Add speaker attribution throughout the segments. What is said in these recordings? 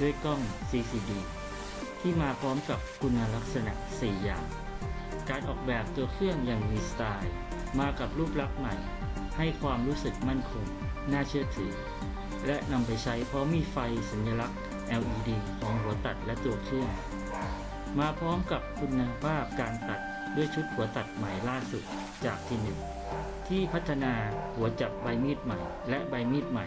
Speaker 1: ด้วยกล้อง CCD ที่มาพร้อมกับคุณลักษณะ 4 อย่าง การออกแบบตัวเครื่องอย่างมีสไตล์ มากับรูปลักษณ์ใหม่ ให้ความรู้สึกมั่นคง น่าเชื่อถือ และนำไปใช้พร้อมมีไฟสัญลักษณ์ LED ของหัวตัดและตัวเครื่อง มาพร้อมกับคุณภาพการตัดด้วยชุดหัวตัดใหม่ล่าสุดจากที่หนึ่งที่พัฒนาหัวจับใบมีดใหม่ และใบมีดใหม่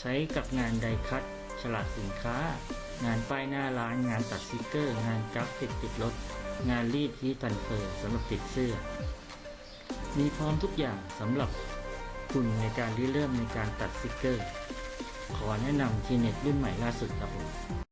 Speaker 1: ใช้กับงานไดคัตฉลากสินค้า งานป้ายหน้าร้าน งานตัดสติกเกอร์ งานกราฟิกติดรถ งานรีดฮีตันเฟอร์สำหรับติดเสื้อ มีพร้อมทุกอย่างสำหรับคุณในการริเริ่มในการตัดสติกเกอร์ ขอแนะนำทีเน็ตรุ่นใหม่ล่าสุดครับผม